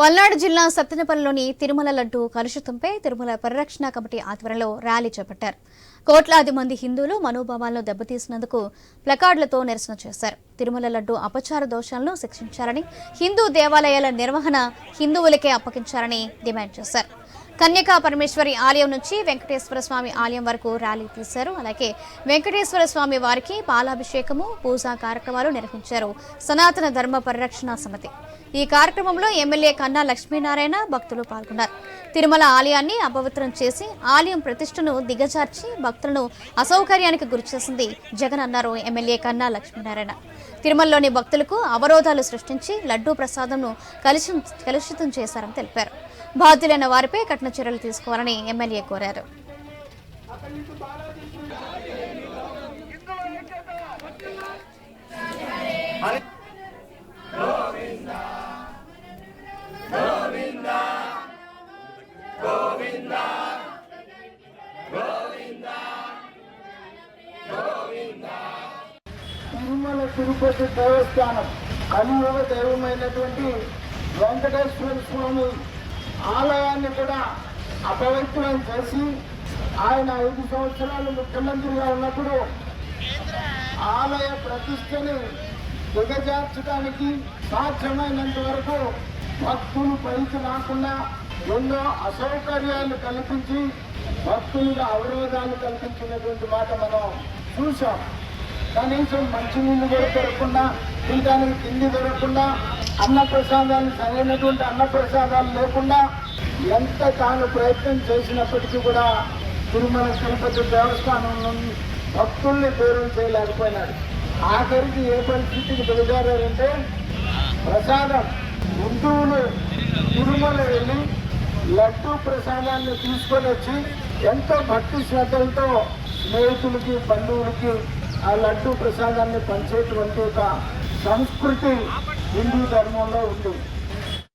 పల్నాడు జిల్లా సత్తెనపల్లిలోని తిరుమల లడ్డు కలుషితంపై తిరుమల పరిరక్షణ కమిటీ ఆధ్వర్యంలో ర్యాలీ చేపట్టారు. కోట్లాది మంది హిందువులు మనోభావాలను దెబ్బతీసినందుకు ప్లకార్డులతో నిరసన చేశారు. తిరుమల లడ్డు అపచార దోషాలను శిక్షించాలని హిందూ దేవాలయాల నిర్వహణ హిందువులకే అప్పగించాలని డిమాండ్ చేశారు. కన్యకా పరమేశ్వరి ఆలయం నుంచి వెంకటేశ్వర స్వామి ఆలయం వరకు ర్యాలీ తీశారు. అలాగే వెంకటేశ్వర స్వామి వారికి పాలాభిషేకము పూజా కార్యక్రమాలు నిర్వహించారు. సనాతన ధర్మ పరిరక్షణ సమితి. ఈ కార్యక్రమంలో ఎమ్మెల్యే కన్నా లక్ష్మీనారాయణ భక్తులు పాల్గొన్నారు. తిరుమల ఆలయాన్ని అపవిత్రం చేసి ఆలయం ప్రతిష్టను దిగజార్చి భక్తులను అసౌకర్యానికి గురిచేసింది జగన్ అన్నారు ఎమ్మెల్యే కన్నా లక్ష్మీనారాయణ. తిరుమలలోని భక్తులకు అవరోధాలు సృష్టించి లడ్డూ ప్రసాదంను కలుషి కలుషితం చేశారని తెలిపారు. బాధ్యులైన వారిపై కఠిన చర్యలు తీసుకోవాలని ఎమ్మెల్యే కోరారు. తిరుమల తిరుపతి దేవస్థానం కలియుగ దైవమైనటువంటి వెంకటేశ్వర స్వామి ఆలయాన్ని కూడా అపవిత్రం చేసి ఆయన ఐదు సంవత్సరాలు ముఖ్యమంత్రిగా ఉన్నప్పుడు ఆలయ ప్రతిష్టని దిగజార్చడానికి సాధ్యమైనంత వరకు భక్తులు పైకి రాకుండా ఎన్నో అసౌకర్యాలు కల్పించి భక్తులకు అవరోధాలు కల్పించినటువంటి మాట మనం చూసాం కనీసం మంచినీళ్ళు కూడా దొరకకుండా తినడానికి తిండి దొరకకుండా అన్న ప్రసాదాలు సరైనటువంటి అన్న ప్రసాదాలు లేకుండా ఎంత తాను ప్రయత్నం చేసినప్పటికీ కూడా తిరుమల తిరుపతి దేవస్థానం నుండి భక్తుల్ని దూరం చేయలేకపోయినాడు. ఆఖరికి ఏ పరిస్థితికి దిగజారంటే ప్రసాదం హిందువులు తిరుమల వెళ్ళి లడ్డూ ప్రసాదాన్ని తీసుకొని వచ్చి ఎంతో భక్తి శ్రద్ధలతో స్నేహితులకి బంధువులకి ఆ లడ్డు ప్రసాదాన్ని పంచేటువంటి ఒక సంస్కృతి హిందూ ధర్మంలో ఉంది.